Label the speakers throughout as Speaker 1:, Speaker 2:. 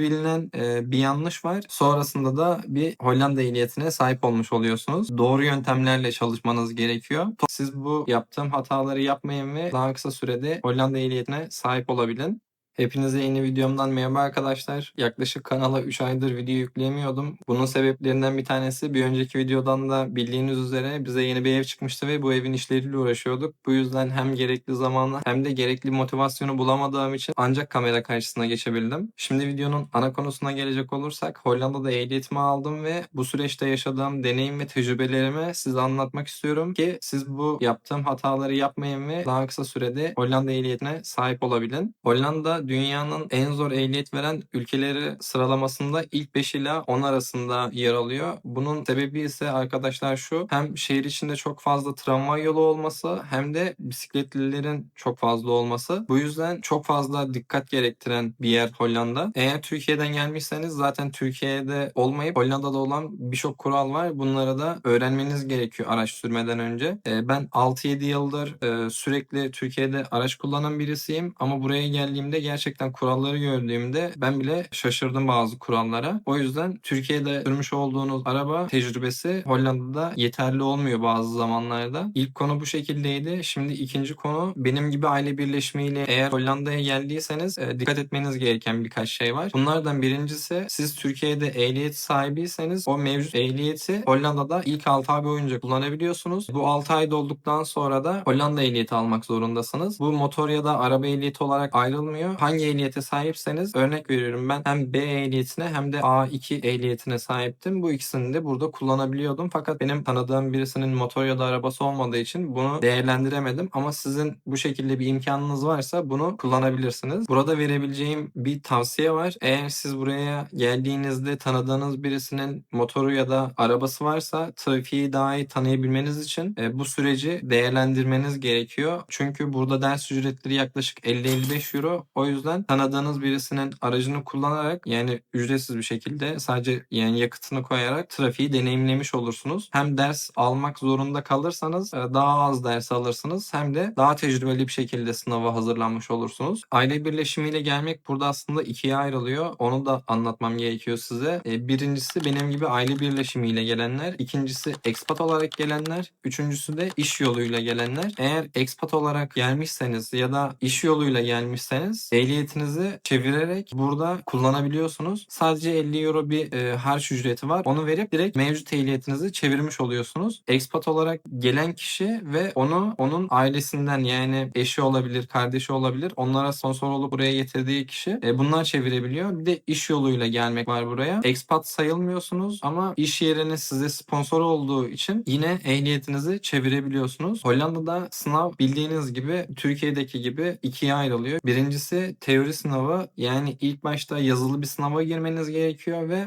Speaker 1: Bilinen e, bir yanlış var. Sonrasında da bir Hollanda ehliyetine sahip olmuş oluyorsunuz. Doğru yöntemlerle çalışmanız gerekiyor. Siz bu yaptığım hataları yapmayın ve daha kısa sürede Hollanda ehliyetine sahip olabilin. Hepinize yeni videomdan merhaba arkadaşlar. Yaklaşık kanala 3 aydır video yükleyemiyordum. Bunun sebeplerinden bir tanesi bir önceki videodan da bildiğiniz üzere bize yeni bir ev çıkmıştı ve bu evin işleriyle uğraşıyorduk. Bu yüzden hem gerekli zamanı hem de gerekli motivasyonu bulamadığım için ancak kamera karşısına geçebildim. Şimdi videonun ana konusuna gelecek olursak Hollanda'da ehliyetimi aldım ve bu süreçte yaşadığım deneyim ve tecrübelerimi size anlatmak istiyorum ki siz bu yaptığım hataları yapmayın ve daha kısa sürede Hollanda ehliyetine sahip olabilin. Hollanda dünyanın en zor ehliyet veren ülkeleri sıralamasında ilk 5 ila 10 arasında yer alıyor. Bunun sebebi ise arkadaşlar şu hem şehir içinde çok fazla tramvay yolu olması hem de bisikletlilerin çok fazla olması. Bu yüzden çok fazla dikkat gerektiren bir yer Hollanda. Eğer Türkiye'den gelmişseniz zaten Türkiye'de olmayıp Hollanda'da olan birçok kural var. Bunları da öğrenmeniz gerekiyor araç sürmeden önce. Ee, ben 6-7 yıldır e, sürekli Türkiye'de araç kullanan birisiyim ama buraya geldiğimde gerçekten kuralları gördüğümde ben bile şaşırdım bazı kurallara. O yüzden Türkiye'de sürmüş olduğunuz araba tecrübesi Hollanda'da yeterli olmuyor bazı zamanlarda. İlk konu bu şekildeydi. Şimdi ikinci konu benim gibi aile birleşimiyle eğer Hollanda'ya geldiyseniz e, dikkat etmeniz gereken birkaç şey var. Bunlardan birincisi siz Türkiye'de ehliyet sahibiyseniz o mevcut ehliyeti Hollanda'da ilk 6 ay boyunca kullanabiliyorsunuz. Bu 6 ay dolduktan sonra da Hollanda ehliyeti almak zorundasınız. Bu motor ya da araba ehliyeti olarak ayrılmıyor hangi ehliyete sahipseniz örnek veriyorum ben hem B ehliyetine hem de A2 ehliyetine sahiptim. Bu ikisini de burada kullanabiliyordum. Fakat benim tanıdığım birisinin motor ya da arabası olmadığı için bunu değerlendiremedim. Ama sizin bu şekilde bir imkanınız varsa bunu kullanabilirsiniz. Burada verebileceğim bir tavsiye var. Eğer siz buraya geldiğinizde tanıdığınız birisinin motoru ya da arabası varsa trafiği daha iyi tanıyabilmeniz için e, bu süreci değerlendirmeniz gerekiyor. Çünkü burada ders ücretleri yaklaşık 50-55 euro. O yüzden tanıdığınız birisinin aracını kullanarak yani ücretsiz bir şekilde sadece yani yakıtını koyarak trafiği deneyimlemiş olursunuz. Hem ders almak zorunda kalırsanız e, daha az ders alırsınız hem de daha tecrübeli bir şekilde sınava hazırlanmış olursunuz. Aile birleşimiyle gelmek burada aslında ikiye ayrılıyor. Onu da anlatmam gerekiyor size. E, birincisi benim gibi aile birleşimiyle gelenler. ikincisi expat olarak gelenler. Üçüncüsü de iş yoluyla gelenler. Eğer expat olarak gelmişseniz ya da iş yoluyla gelmişseniz ehliyetinizi çevirerek burada kullanabiliyorsunuz. Sadece 50 euro bir e, harç ücreti var. Onu verip direkt mevcut ehliyetinizi çevirmiş oluyorsunuz. Expat olarak gelen kişi ve onu onun ailesinden yani eşi olabilir, kardeşi olabilir. Onlara sponsor olup buraya getirdiği kişi e, bunlar çevirebiliyor. Bir de iş yoluyla gelmek var buraya. Expat sayılmıyorsunuz ama iş yeriniz size sponsor olduğu için yine ehliyetinizi çevirebiliyorsunuz. Hollanda'da sınav bildiğiniz gibi Türkiye'deki gibi ikiye ayrılıyor. Birincisi teori sınavı yani ilk başta yazılı bir sınava girmeniz gerekiyor ve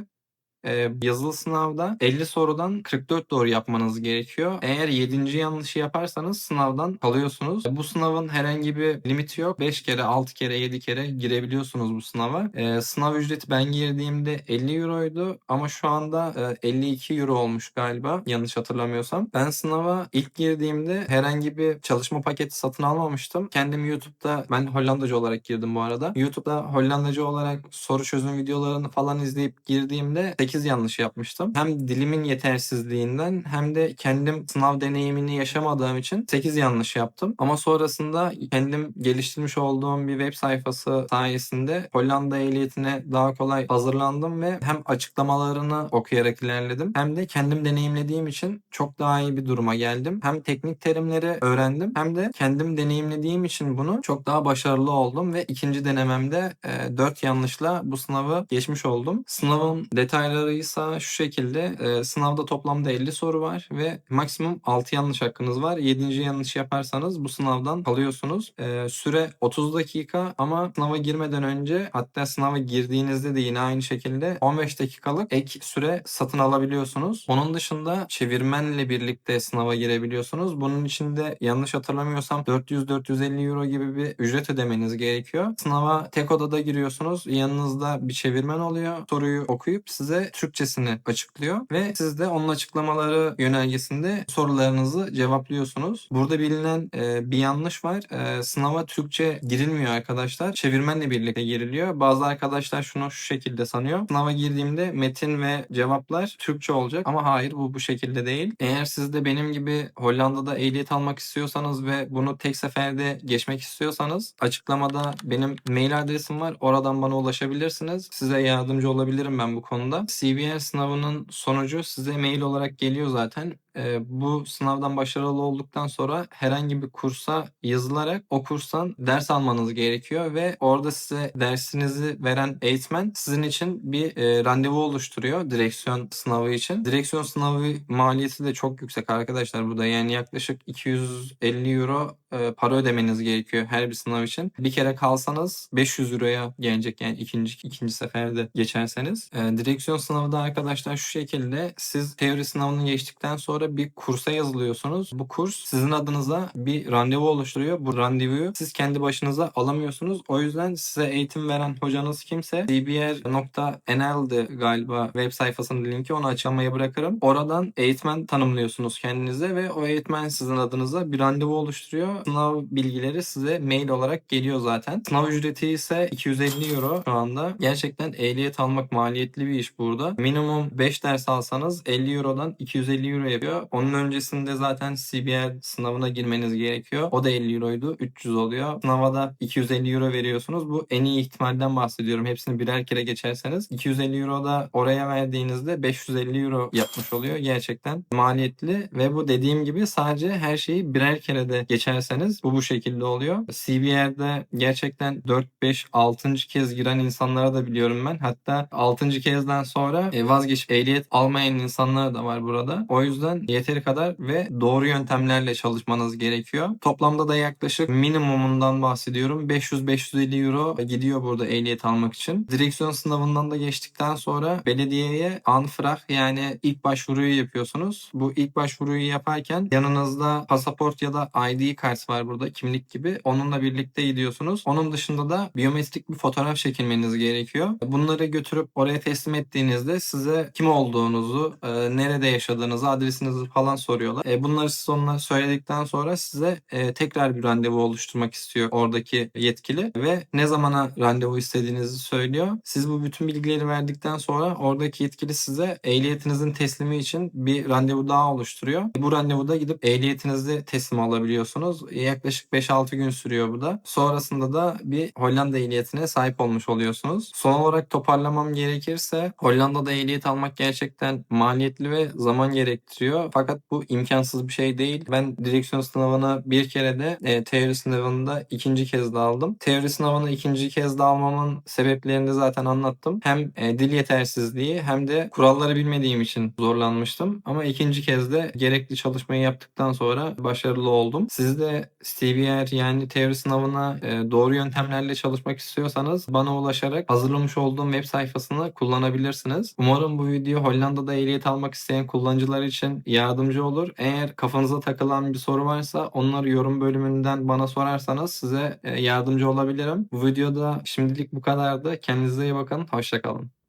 Speaker 1: e, yazılı sınavda 50 sorudan 44 doğru yapmanız gerekiyor. Eğer 7. yanlışı yaparsanız sınavdan kalıyorsunuz. Bu sınavın herhangi bir limiti yok. 5 kere, 6 kere, 7 kere girebiliyorsunuz bu sınava. E, sınav ücreti ben girdiğimde 50 euroydu ama şu anda e, 52 euro olmuş galiba yanlış hatırlamıyorsam. Ben sınava ilk girdiğimde herhangi bir çalışma paketi satın almamıştım. Kendim YouTube'da ben Hollandacı olarak girdim bu arada. YouTube'da Hollandacı olarak soru çözüm videolarını falan izleyip girdiğimde 8 yanlış yapmıştım. Hem dilimin yetersizliğinden hem de kendim sınav deneyimini yaşamadığım için 8 yanlış yaptım. Ama sonrasında kendim geliştirmiş olduğum bir web sayfası sayesinde Hollanda ehliyetine daha kolay hazırlandım ve hem açıklamalarını okuyarak ilerledim hem de kendim deneyimlediğim için çok daha iyi bir duruma geldim. Hem teknik terimleri öğrendim hem de kendim deneyimlediğim için bunu çok daha başarılı oldum ve ikinci denememde e, 4 yanlışla bu sınavı geçmiş oldum. Sınavın detayları sorularıysa şu şekilde e, sınavda toplamda 50 soru var ve maksimum 6 yanlış hakkınız var. 7. yanlış yaparsanız bu sınavdan kalıyorsunuz. E, süre 30 dakika ama sınava girmeden önce hatta sınava girdiğinizde de yine aynı şekilde 15 dakikalık ek süre satın alabiliyorsunuz. Onun dışında çevirmenle birlikte sınava girebiliyorsunuz. Bunun için de yanlış hatırlamıyorsam 400-450 euro gibi bir ücret ödemeniz gerekiyor. Sınava tek odada giriyorsunuz. Yanınızda bir çevirmen oluyor. Soruyu okuyup size Türkçesini açıklıyor ve siz de onun açıklamaları yönergesinde sorularınızı cevaplıyorsunuz. Burada bilinen e, bir yanlış var. E, sınava Türkçe girilmiyor arkadaşlar. Çevirmenle birlikte giriliyor. Bazı arkadaşlar şunu şu şekilde sanıyor. Sınava girdiğimde metin ve cevaplar Türkçe olacak ama hayır bu bu şekilde değil. Eğer siz de benim gibi Hollanda'da ehliyet almak istiyorsanız ve bunu tek seferde geçmek istiyorsanız açıklamada benim mail adresim var. Oradan bana ulaşabilirsiniz. Size yardımcı olabilirim ben bu konuda. CBR sınavının sonucu size mail olarak geliyor zaten. Ee, bu sınavdan başarılı olduktan sonra herhangi bir kursa yazılarak o kurstan ders almanız gerekiyor ve orada size dersinizi veren eğitmen sizin için bir e, randevu oluşturuyor direksiyon sınavı için. Direksiyon sınavı maliyeti de çok yüksek arkadaşlar burada. Yani yaklaşık 250 euro e, para ödemeniz gerekiyor her bir sınav için. Bir kere kalsanız 500 euroya gelecek yani ikinci ikinci seferde geçerseniz. E, direksiyon sınavı da arkadaşlar şu şekilde siz teori sınavını geçtikten sonra bir kursa yazılıyorsunuz. Bu kurs sizin adınıza bir randevu oluşturuyor. Bu randevuyu siz kendi başınıza alamıyorsunuz. O yüzden size eğitim veren hocanız kimse cbr.nl'di galiba web sayfasının linki onu açıklamaya bırakırım. Oradan eğitmen tanımlıyorsunuz kendinize ve o eğitmen sizin adınıza bir randevu oluşturuyor. Sınav bilgileri size mail olarak geliyor zaten. Sınav ücreti ise 250 euro şu anda. Gerçekten ehliyet almak maliyetli bir iş burada. Minimum 5 ders alsanız 50 eurodan 250 euro yapıyor. Onun öncesinde zaten CBR sınavına girmeniz gerekiyor. O da 50 euroydu. 300 oluyor. Sınava da 250 euro veriyorsunuz. Bu en iyi ihtimalden bahsediyorum. Hepsini birer kere geçerseniz. 250 euro da oraya verdiğinizde 550 euro yapmış oluyor. Gerçekten maliyetli ve bu dediğim gibi sadece her şeyi birer kere de geçerseniz bu bu şekilde oluyor. CBR'de gerçekten 4, 5, 6. kez giren insanlara da biliyorum ben. Hatta 6. kezden sonra e, vazgeçip ehliyet almayan insanlar da var burada. O yüzden yeteri kadar ve doğru yöntemlerle çalışmanız gerekiyor. Toplamda da yaklaşık minimumundan bahsediyorum. 500-550 euro gidiyor burada ehliyet almak için. Direksiyon sınavından da geçtikten sonra belediyeye anfrah yani ilk başvuruyu yapıyorsunuz. Bu ilk başvuruyu yaparken yanınızda pasaport ya da ID kart var burada kimlik gibi. Onunla birlikte gidiyorsunuz. Onun dışında da biyometrik bir fotoğraf çekilmeniz gerekiyor. Bunları götürüp oraya teslim ettiğinizde size kim olduğunuzu, e, nerede yaşadığınızı, adresinizi falan soruyorlar. E, bunları siz onlara söyledikten sonra size e, tekrar bir randevu oluşturmak istiyor oradaki yetkili ve ne zamana randevu istediğinizi söylüyor. Siz bu bütün bilgileri verdikten sonra oradaki yetkili size ehliyetinizin teslimi için bir randevu daha oluşturuyor. Bu randevuda gidip ehliyetinizi teslim alabiliyorsunuz. Yaklaşık 5-6 gün sürüyor bu da. Sonrasında da bir Hollanda ehliyetine sahip olmuş oluyorsunuz. Son olarak toparlamam gerekirse Hollanda'da ehliyet almak gerçekten maliyetli ve zaman gerektiriyor. Fakat bu imkansız bir şey değil. Ben direksiyon sınavını bir kere de e, teori sınavında ikinci kez de aldım. Teori sınavını ikinci kez de almamın sebeplerini de zaten anlattım. Hem e, dil yetersizliği hem de kuralları bilmediğim için zorlanmıştım. Ama ikinci kez de gerekli çalışmayı yaptıktan sonra başarılı oldum. Siz de CBR yani teori sınavına e, doğru yöntemlerle çalışmak istiyorsanız bana ulaşarak hazırlamış olduğum web sayfasını kullanabilirsiniz. Umarım bu video Hollanda'da ehliyet almak isteyen kullanıcılar için yardımcı olur. Eğer kafanıza takılan bir soru varsa onları yorum bölümünden bana sorarsanız size e, yardımcı olabilirim. Bu videoda şimdilik bu kadardı. Kendinize iyi bakın. Hoşçakalın.